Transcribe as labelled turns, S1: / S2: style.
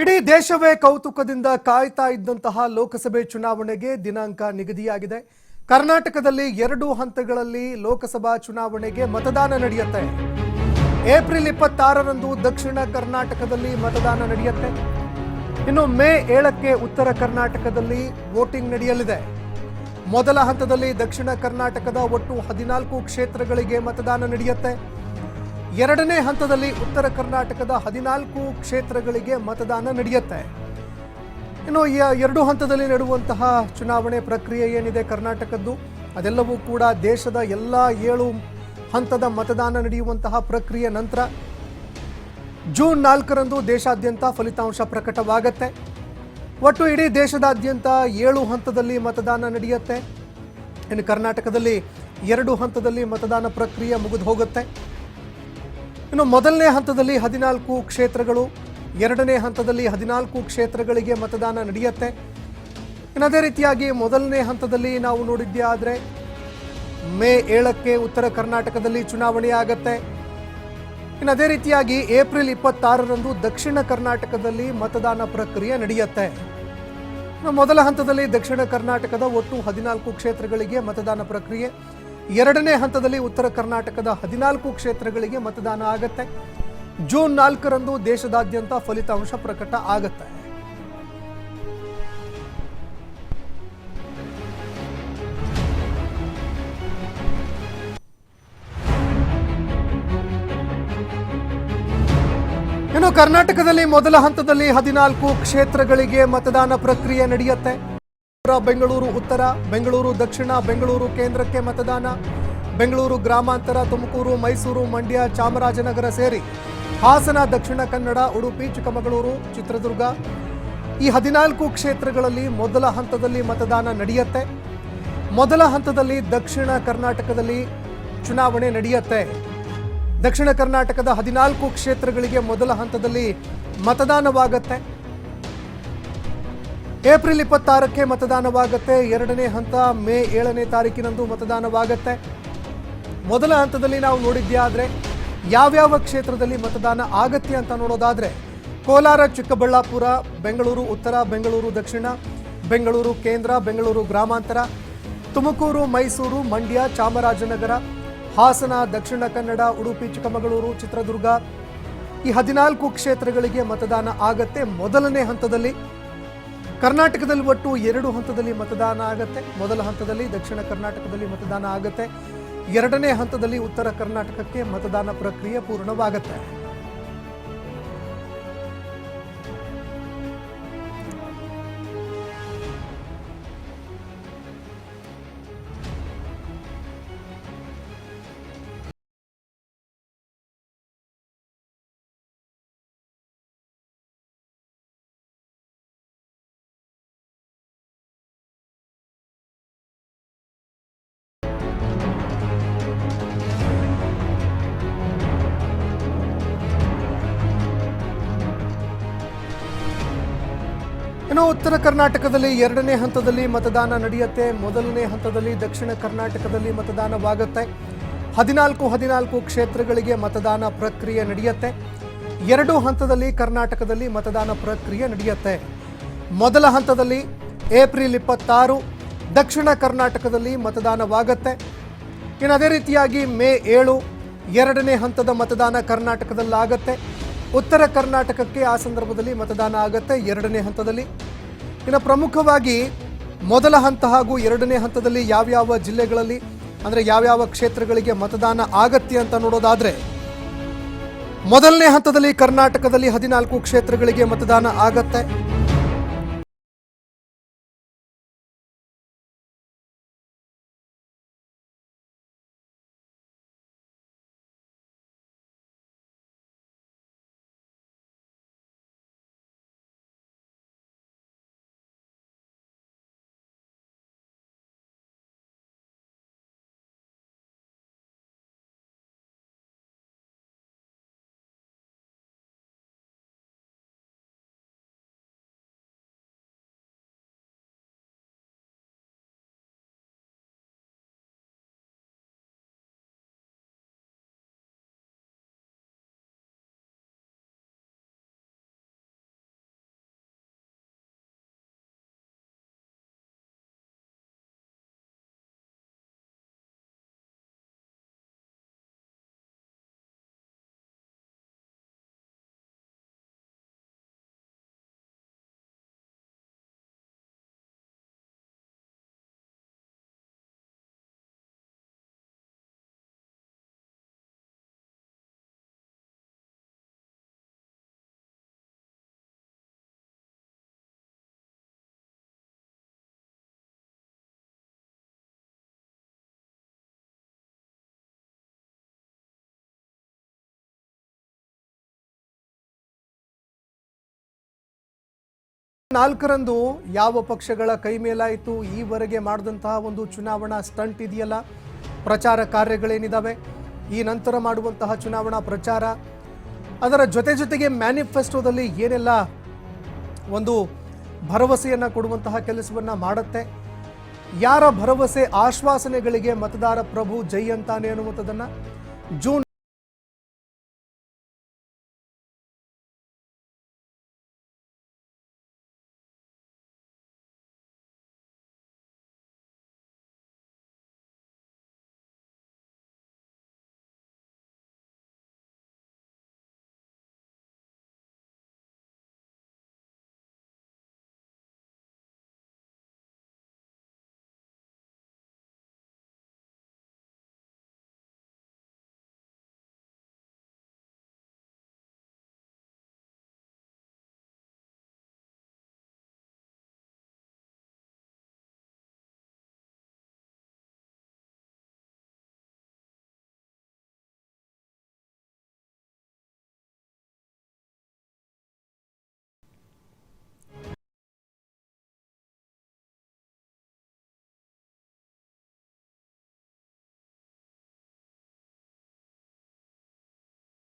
S1: ಇಡೀ ದೇಶವೇ ಕೌತುಕದಿಂದ ಕಾಯ್ತಾ ಇದ್ದಂತಹ ಲೋಕಸಭೆ ಚುನಾವಣೆಗೆ ದಿನಾಂಕ ನಿಗದಿಯಾಗಿದೆ. ಕರ್ನಾಟಕದಲ್ಲಿ ಎರಡು ಹಂತಗಳಲ್ಲಿ ಲೋಕಸಭಾ ಚುನಾವಣೆಗೆ ಮತದಾನ ನಡೆಯುತ್ತೆ. ಏಪ್ರಿಲ್ ಇಪ್ಪತ್ತಾರರಂದು ದಕ್ಷಿಣ ಕರ್ನಾಟಕದಲ್ಲಿ ಮತದಾನ ನಡೆಯುತ್ತೆ. ಇನ್ನು ಮೇ ಏಳಕ್ಕೆ ಉತ್ತರ ಕರ್ನಾಟಕದಲ್ಲಿ ವೋಟಿಂಗ್ ನಡೆಯಲಿದೆ. ಮೊದಲ ಹಂತದಲ್ಲಿ ದಕ್ಷಿಣ ಕರ್ನಾಟಕದ ಒಟ್ಟು ಹದಿನಾಲ್ಕು ಕ್ಷೇತ್ರಗಳಿಗೆ ಮತದಾನ ನಡೆಯುತ್ತೆ. ಎರಡನೇ ಹಂತದಲ್ಲಿ ಉತ್ತರ ಕರ್ನಾಟಕದ ಹದಿನಾಲ್ಕು ಕ್ಷೇತ್ರಗಳಿಗೆ ಮತದಾನ ನಡೆಯುತ್ತೆ. ಇನ್ನು ಎರಡು ಹಂತದಲ್ಲಿ ನಡೆಯುವಂತಹ ಚುನಾವಣೆ ಪ್ರಕ್ರಿಯೆ ಏನಿದೆ ಕರ್ನಾಟಕದ್ದು? ಅದೆಲ್ಲವೂ ಕೂಡ ದೇಶದ ಎಲ್ಲ ಏಳು ಹಂತದ ಮತದಾನ ನಡೆಯುವಂತಹ ಪ್ರಕ್ರಿಯೆ ನಂತರ ಜೂನ್ ನಾಲ್ಕರಂದು ದೇಶಾದ್ಯಂತ ಫಲಿತಾಂಶ ಪ್ರಕಟವಾಗತ್ತೆ. ಒಟ್ಟು ಇಡೀ ದೇಶದಾದ್ಯಂತ ಏಳು ಹಂತದಲ್ಲಿ ಮತದಾನ ನಡೆಯುತ್ತೆ. ಇನ್ನು ಕರ್ನಾಟಕದಲ್ಲಿ ಎರಡು ಹಂತದಲ್ಲಿ ಮತದಾನ ಪ್ರಕ್ರಿಯೆ ಮುಗಿದು ಹೋಗುತ್ತೆ. ಇನ್ನು ಮೊದಲನೇ ಹಂತದಲ್ಲಿ ಹದಿನಾಲ್ಕು ಕ್ಷೇತ್ರಗಳು, ಎರಡನೇ ಹಂತದಲ್ಲಿ ಹದಿನಾಲ್ಕು ಕ್ಷೇತ್ರಗಳಿಗೆ ಮತದಾನ ನಡೆಯುತ್ತೆ. ಇನ್ನು ಅದೇ ರೀತಿಯಾಗಿ ಮೊದಲನೇ ಹಂತದಲ್ಲಿ ನಾವು ನೋಡಿದ್ದೇ ಆದರೆ ಮೇ ಏಳಕ್ಕೆ ಉತ್ತರ ಕರ್ನಾಟಕದಲ್ಲಿ ಚುನಾವಣೆ ಆಗತ್ತೆ. ಇನ್ನು ಅದೇ ರೀತಿಯಾಗಿ ಏಪ್ರಿಲ್ ಇಪ್ಪತ್ತಾರರಂದು ದಕ್ಷಿಣ ಕರ್ನಾಟಕದಲ್ಲಿ ಮತದಾನ ಪ್ರಕ್ರಿಯೆ ನಡೆಯುತ್ತೆ. ಮೊದಲ ಹಂತದಲ್ಲಿ ದಕ್ಷಿಣ ಕರ್ನಾಟಕದ ಒಟ್ಟು ಹದಿನಾಲ್ಕು ಕ್ಷೇತ್ರಗಳಿಗೆ ಮತದಾನ ಪ್ರಕ್ರಿಯೆ. ಎರಡನೇ ಹಂತದಲ್ಲಿ ಉತ್ತರ ಕರ್ನಾಟಕದ ಹದಿನಾಲ್ಕು ಕ್ಷೇತ್ರಗಳಿಗೆ ಮತದಾನ ಆಗತ್ತೆ. ಜೂನ್ ನಾಲ್ಕರಂದು ದೇಶದಾದ್ಯಂತ ಫಲಿತಾಂಶ ಪ್ರಕಟ ಆಗತ್ತೆ. ಇನ್ನು ಕರ್ನಾಟಕದಲ್ಲಿ ಮೊದಲ ಹಂತದಲ್ಲಿ ಹದಿನಾಲ್ಕು ಕ್ಷೇತ್ರಗಳಿಗೆ ಮತದಾನ ಪ್ರಕ್ರಿಯೆ ನಡೆಯುತ್ತೆ. ಬೆಂಗಳೂರು, ಉತ್ತರ, ಬೆಂಗಳೂರು, ದಕ್ಷಿಣ, ಬೆಂಗಳೂರು ಕೇಂದ್ರಕ್ಕೆ ಮತದಾನ. ಬೆಂಗಳೂರು ಗ್ರಾಮಾಂತರ, ತುಮಕೂರು, ಮೈಸೂರು, ಮಂಡ್ಯ, ಚಾಮರಾಜನಗರ ಸೇರಿ ಹಾಸನ, ದಕ್ಷಿಣ ಕನ್ನಡ, ಉಡುಪಿ, ಚಿಕ್ಕಮಗಳೂರು, ಚಿತ್ರದುರ್ಗ. ಈ ಹದಿನಾಲ್ಕು ಕ್ಷೇತ್ರಗಳಲ್ಲಿ ಮೊದಲ ಹಂತದಲ್ಲಿ ಮತದಾನ ನಡೆಯುತ್ತೆ. ಮೊದಲ ಹಂತದಲ್ಲಿ ದಕ್ಷಿಣ ಕರ್ನಾಟಕದಲ್ಲಿ ಚುನಾವಣೆ ನಡೆಯುತ್ತೆ. ದಕ್ಷಿಣ ಕರ್ನಾಟಕದ ಹದಿನಾಲ್ಕು ಕ್ಷೇತ್ರಗಳಿಗೆ ಮೊದಲ ಹಂತದಲ್ಲಿ ಮತದಾನವಾಗತ್ತೆ. ಏಪ್ರಿಲ್ ಇಪ್ಪತ್ತಾರಕ್ಕೆ ಮತದಾನವಾಗುತ್ತೆ. ಎರಡನೇ ಹಂತ ಮೇ ಏಳನೇ ತಾರೀಕಿನಂದು ಮತದಾನವಾಗುತ್ತೆ. ಮೊದಲ ಹಂತದಲ್ಲಿ ನಾವು ನೋಡಿದ್ದೇ ಆದರೆ ಯಾವ್ಯಾವ ಕ್ಷೇತ್ರದಲ್ಲಿ ಮತದಾನ ಆಗತ್ತೆ ಅಂತ ನೋಡೋದಾದರೆ ಕೋಲಾರ, ಚಿಕ್ಕಬಳ್ಳಾಪುರ, ಬೆಂಗಳೂರು ಉತ್ತರ, ಬೆಂಗಳೂರು ದಕ್ಷಿಣ, ಬೆಂಗಳೂರು ಕೇಂದ್ರ, ಬೆಂಗಳೂರು ಗ್ರಾಮಾಂತರ, ತುಮಕೂರು, ಮೈಸೂರು, ಮಂಡ್ಯ, ಚಾಮರಾಜನಗರ, ಹಾಸನ, ದಕ್ಷಿಣ ಕನ್ನಡ, ಉಡುಪಿ, ಚಿಕ್ಕಮಗಳೂರು, ಚಿತ್ರದುರ್ಗ ಈ ಹದಿನಾಲ್ಕು ಕ್ಷೇತ್ರಗಳಿಗೆ ಮತದಾನ ಆಗತ್ತೆ. ಮೊದಲನೇ ಹಂತದಲ್ಲಿ ಕರ್ನಾಟಕದಲ್ಲಿ ಒಟ್ಟು ಎರಡು ಹಂತದಲ್ಲಿ ಮತದಾನ ಆಗುತ್ತೆ. ಮೊದಲ ಹಂತದಲ್ಲಿ ದಕ್ಷಿಣ ಕರ್ನಾಟಕದಲ್ಲಿ ಮತದಾನ ಆಗತ್ತೆ. ಎರಡನೇ ಹಂತದಲ್ಲಿ ಉತ್ತರ ಕರ್ನಾಟಕಕ್ಕೆ ಮತದಾನ ಪ್ರಕ್ರಿಯೆ ಪೂರ್ಣವಾಗತ್ತೆ. ಇನ್ನು ಉತ್ತರ ಕರ್ನಾಟಕದಲ್ಲಿ ಎರಡನೇ ಹಂತದಲ್ಲಿ ಮತದಾನ ನಡೆಯುತ್ತೆ. ಮೊದಲನೇ ಹಂತದಲ್ಲಿ ದಕ್ಷಿಣ ಕರ್ನಾಟಕದಲ್ಲಿ ಮತದಾನವಾಗುತ್ತೆ. ಹದಿನಾಲ್ಕು ಹದಿನಾಲ್ಕು ಕ್ಷೇತ್ರಗಳಿಗೆ ಮತದಾನ ಪ್ರಕ್ರಿಯೆ ನಡೆಯುತ್ತೆ. ಎರಡು ಹಂತದಲ್ಲಿ ಕರ್ನಾಟಕದಲ್ಲಿ ಮತದಾನ ಪ್ರಕ್ರಿಯೆ ನಡೆಯುತ್ತೆ. ಮೊದಲ ಹಂತದಲ್ಲಿ ಏಪ್ರಿಲ್ ಇಪ್ಪತ್ತಾರು, ದಕ್ಷಿಣ ಕರ್ನಾಟಕದಲ್ಲಿ ಮತದಾನವಾಗುತ್ತೆ. ಇನ್ನು ಅದೇ ರೀತಿಯಾಗಿ ಮೇ ಏಳು, ಎರಡನೇ ಹಂತದ ಮತದಾನ ಕರ್ನಾಟಕದಲ್ಲಾಗತ್ತೆ. ಉತ್ತರ ಕರ್ನಾಟಕಕ್ಕೆ ಆ ಸಂದರ್ಭದಲ್ಲಿ ಮತದಾನ ಆಗತ್ತೆ ಎರಡನೇ ಹಂತದಲ್ಲಿ. ಇನ್ನು ಪ್ರಮುಖವಾಗಿ ಮೊದಲ ಹಂತ ಹಾಗೂ ಎರಡನೇ ಹಂತದಲ್ಲಿ ಯಾವ್ಯಾವ ಜಿಲ್ಲೆಗಳಲ್ಲಿ, ಅಂದರೆ ಯಾವ್ಯಾವ ಕ್ಷೇತ್ರಗಳಿಗೆ ಮತದಾನ ಆಗತ್ತೆ ಅಂತ ನೋಡೋದಾದರೆ, ಮೊದಲನೇ ಹಂತದಲ್ಲಿ ಕರ್ನಾಟಕದಲ್ಲಿ ಹದಿನಾಲ್ಕು ಕ್ಷೇತ್ರಗಳಿಗೆ ಮತದಾನ ಆಗತ್ತೆ. ನಾಲ್ಕರಂದು ಯಾವ ಪಕ್ಷಗಳ ಕೈ ಮೇಲಾಯಿತು, ಈವರೆಗೆ ಮಾಡಿದಂತಹ ಒಂದು ಚುನಾವಣಾ ಸ್ಟಂಟ್ ಇದೆಯಲ್ಲ? ಪ್ರಚಾರ ಕಾರ್ಯಗಳೇನಿದಾವೆ? ಈ ನಂತರ ಮಾಡುವಂತಹ ಚುನಾವಣಾ ಪ್ರಚಾರ, ಅದರ ಜೊತೆ ಜೊತೆಗೆ ಮ್ಯಾನಿಫೆಸ್ಟೋದಲ್ಲಿ ಏನೆಲ್ಲ ಒಂದು ಭರವಸೆಯನ್ನು ಕೊಡುವಂತಹ ಕೆಲಸವನ್ನು ಮಾಡುತ್ತೆ? ಯಾರ ಭರವಸೆ, ಆಶ್ವಾಸನೆಗಳಿಗೆ ಮತದಾರ ಪ್ರಭು ಜೈ ಅಂತಾನೆ ಅನ್ನುವಂಥದ್ದನ್ನು? ಜೂನ್